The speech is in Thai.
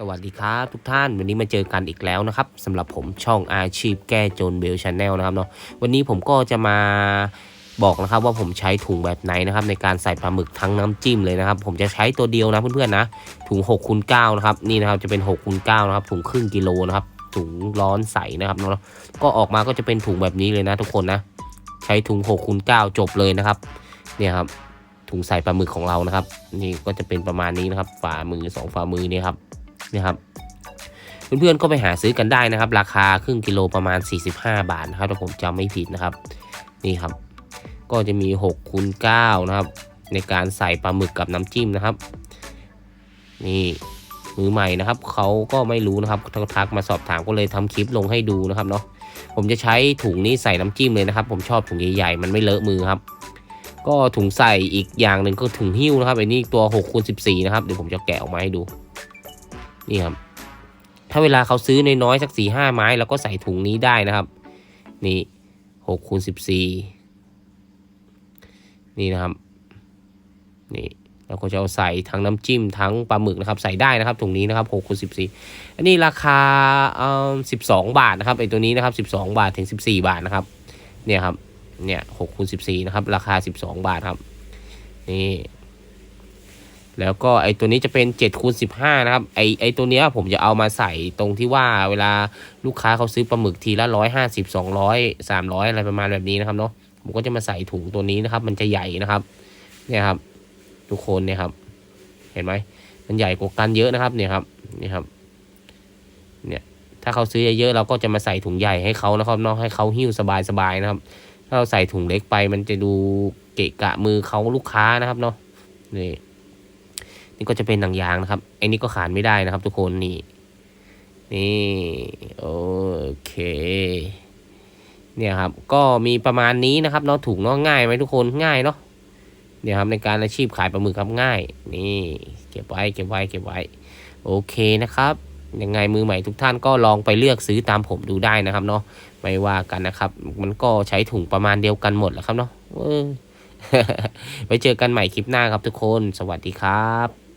สวัสดีครับทุกท่านวันนี้มาเจอกันอีกแล้วนะครับสำหรับผมช่องอาชีพแก้จนเบลชาแนลนะครับเนาะวันนี้ผมก็จะมาบอกนะครับว่าผมใช้ถุงแบบไหนนะครับในการใส่ปลาหมึกทั้งน้ำจิ้มเลยนะครับ ผมจะใช้ตัวเดียวนะเพื่อนๆนะถุง6คูณ9นะครับนี่นะครับจะเป็น6คูณ9นะครับถุงครึ่งกิโลนะครับถุงร้อนใสนะครับเนาะก็ออกมาก็จะเป็นถุงแบบนี้เลยนะทุกคนนะใช้ถุง6คูณ9จบเลยนะครับเนี่ยครับถุงใส่ปลาหมึกของเรานะครับ นี่ก็จะเป็นประมาณนี้นะครับฝ่ามือสองฝ่ามือนี่ครับ นี่ครับเพื่อนๆก็ไปหาซื้อกันได้นะครับ ราคาครึ่งกิโลประมาณ 45 บาทนะครับถ้าผมจำไม่ผิดนะครับนี่ครับ ก็จะมี6คูณ9นะครับ ในการใส่ปลาหมึกกับน้ำจิ้มนะครับ นี่มือใหม่นะครับเขาก็ไม่รู้นะครับทักมาสอบถามก็เลยทำคลิปลงให้ดูนะครับเนาะผมจะใช้ถุงนี้ใส่น้ำจิ้มเลยนะครับ ผมชอบถุงใหญ่ๆมันไม่เลอะมือครับ ก็ถุงใส่อีกอย่างหนึ่งก็ถุงหิ้วนะครับไอ้นี่ตัว6คูณ14นะครับเดี๋ยวผมจะแกะออกมาให้ดู นี่ครับถ้าเวลาเขาซื้อน้อยสักสี่ห้าไม้เราก็ใส่ถุงนี้ได้นะครับ นี่หกคูณสิบสี่นี่นะครับนี่เราก็จะเอาใส่ทั้งน้ำจิ้มทั้งปลาหมึกนะครับใส่ได้นะครับถุงนี้นะครับหกคูณสิบสี่อันนี้ราคาเอ่อสิบสองบาทนะครับไอตัวนี้นะครับสิบสองบาทถึงสิบสี่บาทนะครับเนี่ยครับเนี่ยหกคูณสิบสี่นะครับราคาสิบสองบาทครับนี่ แล้วก็ไอตัวนี้จะเป็น7คูณ15 นะครับ ไอไอตัวเนี้ยผมจะเอามาใส่ตรงที่ว่าเวลาลูกค้าเขาซื้อปลาหมึกทีละ 150 200 300 อะไรประมาณแบบนี้นะครับเนาะผมก็จะมาใส่ถุงตัวนี้นะครับ มันจะใหญ่นะครับ เนี่ยครับ ทุกคนเนี่ยครับ เห็นไหมมันใหญ่กว่ากันเยอะนะครับ เนี่ยครับนี่ครับ เนี่ย ถ้าเขาซื้อเยอะๆเราก็จะมาใส่ถุงใหญ่ให้เขานะครับเนาะให้เขาหิ้วสบายๆนะครับ ถ้าเราใส่ถุงเล็กไป มันจะดูเกะกะมือเขาลูกค้านะครับเนาะนี่ นี่ก็จะเป็นหนังยางนะครับไอ้นี่ก็ขาดไม่ได้นะครับ ทุกคนนี่นี่โอเคเนี่ยครับก็มีประมาณนี้นะครับเนาะถูกเนาะง่ายไหมทุกคนง่ายเนาะเนี่ยครับในการอาชีพขายปลาหมึกครับง่าย นี่ เก็บไว้เก็บไว้เก็บไว้ โอเคนะครับยังไงมือใหม่ทุกท่านก็ลองไปเลือกซื้อตามผมดูได้นะครับเนาะไม่ว่ากันนะครับ มันก็ใช้ถุงประมาณเดียวกันหมดแหละครับเนาะไว้เจอกันใหม่คลิปหน้าครับทุกคน สวัสดีครับ